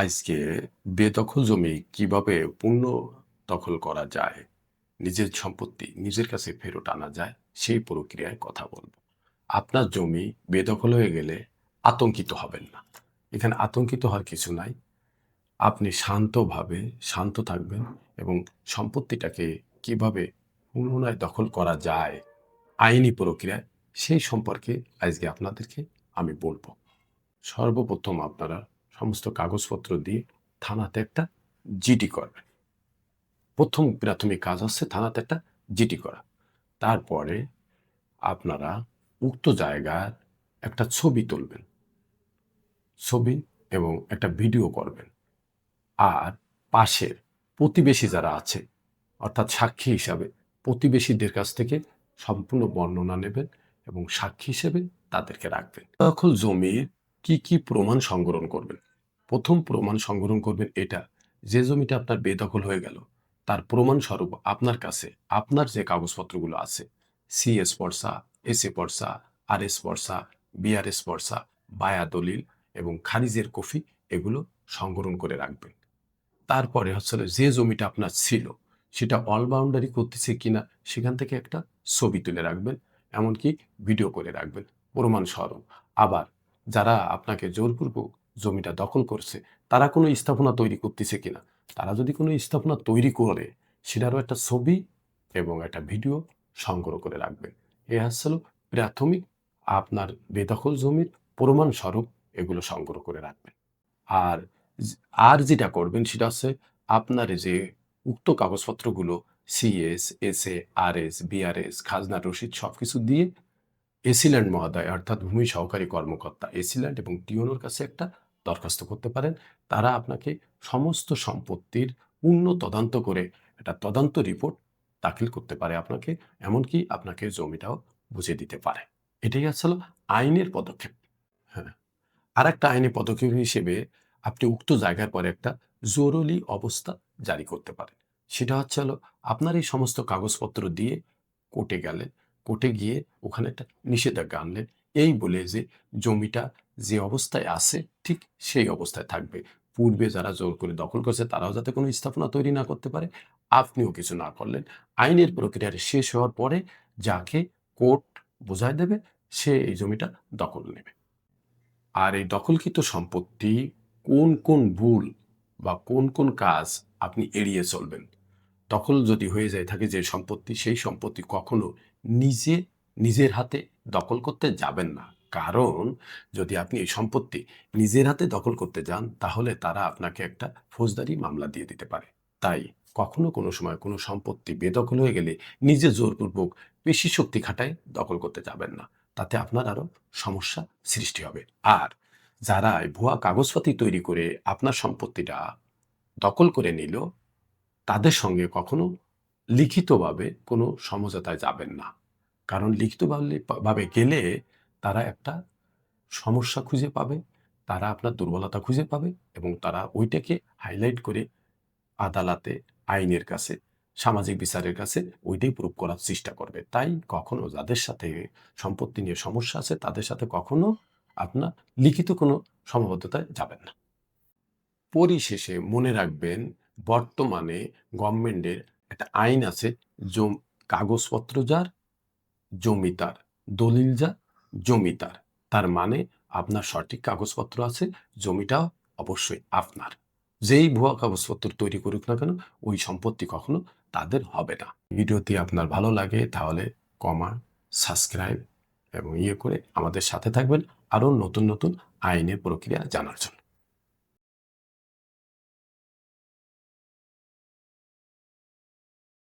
আজকে বেদখল জমি কীভাবে পূর্ণ দখল করা যায়, নিজের সম্পত্তি নিজের কাছে ফেরত আনা যায়, সেই প্রক্রিয়ায় কথা বলব। আপনার জমি বেদখল হয়ে গেলে আতঙ্কিত হবেন না। এখানে আতঙ্কিত হওয়ার কিছু নাই। আপনি শান্তভাবে শান্ত থাকবেন এবং সম্পত্তিটাকে কীভাবে পুনরায় দখল করা যায়, আইনি প্রক্রিয়ায়, সেই সম্পর্কে আজকে আপনাদেরকে আমি বলব। সর্বপ্রথম আপনারা সমস্ত কাগজপত্র দিয়ে থানাতে একটা জিডি করবেন প্রথম প্রাথমিক কাজ হচ্ছে থানাতে একটা জিটি করা। তারপরে আপনারা উক্ত জায়গার একটা ছবি তুলবেন। ছবি এবং একটা ভিডিও করবেন। আর পাশের প্রতিবেশী যারা আছে, অর্থাৎ সাক্ষী হিসাবে প্রতিবেশীদের কাছ থেকে সম্পূর্ণ বর্ণনা নেবেন এবং সাক্ষী হিসেবে তাদেরকে রাখবেন। দখল জমির কি কি প্রমাণ সংগ্রহণ করবেন? প্রথম প্রমাণ সংগ্রহণ করবেন এটা। যে জমিটা আপনার বেদখল হয়ে গেল, তার প্রমাণ স্বরূপ আপনার কাছে আপনার যে কাগজপত্রগুলো আছে সিএস পর্সা এস এ পর্সা আর এস পর্সা বিআরএস পর্সা বায়া দলিল এবং খারিজের কফি এগুলো সংগ্রহণ করে রাখবেন। তারপরে হচ্ছে যে জমিটা আপনার ছিল, সেটা অলবাউন্ডারি করতেছে কিনা সেখান থেকে একটা ছবি তুলে রাখবেন, এমনকি ভিডিও করে রাখবেন প্রমাণ স্বরূপ আবার যারা আপনাকে জোরপূর্বক জমিটা দখল করছে, তারা কোনো স্থাপনা তৈরি করতেছে কিনা? তারা যদি কোনো স্থাপনা তৈরি করে, সেটারও একটা ছবি এবং একটা ভিডিও সংগ্রহ করে রাখবেন এ হচ্ছিল প্রাথমিক আপনার বেদখল জমির প্রমাণ স্বরূপ এগুলো সংগ্রহ করে রাখবেন আর আর যেটা করবেন সেটা হচ্ছে আপনার যে উক্ত কাগজপত্রগুলো CS S A R S BRS খাজনা, রসিদ সব কিছু দিয়ে এসিল্যান্ড মহোদয় অর্থাৎ ভূমি সহকারী কর্মকর্তা, এসিল্যান্ড এবং টিওনোর কাছে একটা দরখাস্ত করতে পারেন। তারা আপনাকে সমস্ত সম্পত্তির পূর্ণ তদন্ত করে একটা তদন্ত রিপোর্ট দাখিল করতে পারে আপনাকে, এমনকি আপনাকে জমিটাও বুঝে দিতে পারে। এটাই আসলে আইনের পদক্ষেপ। হ্যাঁ আর একটা আইনি পদক্ষেপ হিসেবে আপনি উক্ত জায়গার পরে একটা জরুরি অবস্থা জারি করতে পারেন। সেটা হচ্ছে হলো, আপনার এই সমস্ত কাগজপত্র দিয়ে কোর্টে গেলেন কোর্টে গিয়ে ওখানে একটা নিষেধাজ্ঞা আনলেন। এই বলে যে জমিটা যে অবস্থায় আছে, ঠিক সেই অবস্থায় থাকবে। পূর্বে যারা জোর করে দখল করছে, তারাও যাতে কোনো স্থাপনা তৈরি না করতে পারে। আপনিও কিছু না করলেন। আইনের প্রক্রিয়ার শেষ হওয়ার পরে যাকে কোর্ট বোঝায় দেবে, সে এই জমিটা দখল নেবে। আর এই দখলকৃত সম্পত্তি কোন কোন ভুল বা কোন কোন কাজ আপনি এড়িয়ে চলবেন? দখল যদি হয়ে যায় থাকে যে সম্পত্তি, সেই সম্পত্তি কখনো নিজে, নিজের হাতে দখল করতে যাবেন না। কারণ যদি আপনি এই সম্পত্তি নিজের হাতে দখল করতে যান, তাহলে তারা আপনাকে একটা ফৌজদারি মামলা দিয়ে দিতে পারে। তাই কখনো কোনো সময় কোনো সম্পত্তি বেদখল হয়ে গেলে নিজে জোরপূর্বক বেশি শক্তি খাটায় দখল করতে যাবেন না। তাতে আপনার আরও সমস্যা সৃষ্টি হবে। আর যারা ভুয়া কাগজপাতি তৈরি করে আপনার সম্পত্তিটা দখল করে নিল, তাদের সঙ্গে কখনো লিখিতভাবে কোনো সমঝোতায় যাবেন না। কারণ লিখিতভাবে ভাবে গেলে তারা একটা সমস্যা খুঁজে পাবে, তারা আপনার দুর্বলতা খুঁজে পাবে এবং তারা ওইটাকে হাইলাইট করে আদালতে, আইনের কাছে, সামাজিক বিচারের কাছে ওইটাই প্রুভ করার চেষ্টা করবে। তাই কখনো যাদের সাথে সম্পত্তি নিয়ে সমস্যা আছে, তাদের সাথে কখনো আপনার লিখিত কোনো সীমাবদ্ধতায় যাবেন না। পরিশেষে মনে রাখবেন, বর্তমানে গভর্নমেন্টের একটা আইন আছে, জম, কাগজপত্র যার জমিতার দলিল যা জমিতার তার মানে আপনার সঠিক কাগজপত্র আছে, জমিটা অবশ্যই আপনার। যেই ভুয়া কাগজপত্র তৈরি করুক না কেন, ওই সম্পত্তি কখনো তাদের হবে না। ভিডিওটি আপনার ভালো লাগে তাহলে কমা, সাবস্ক্রাইব এবং ইয়ে করে আমাদের সাথে থাকবেন। আরও নতুন নতুন আইনের প্রক্রিয়া জানার জন্য।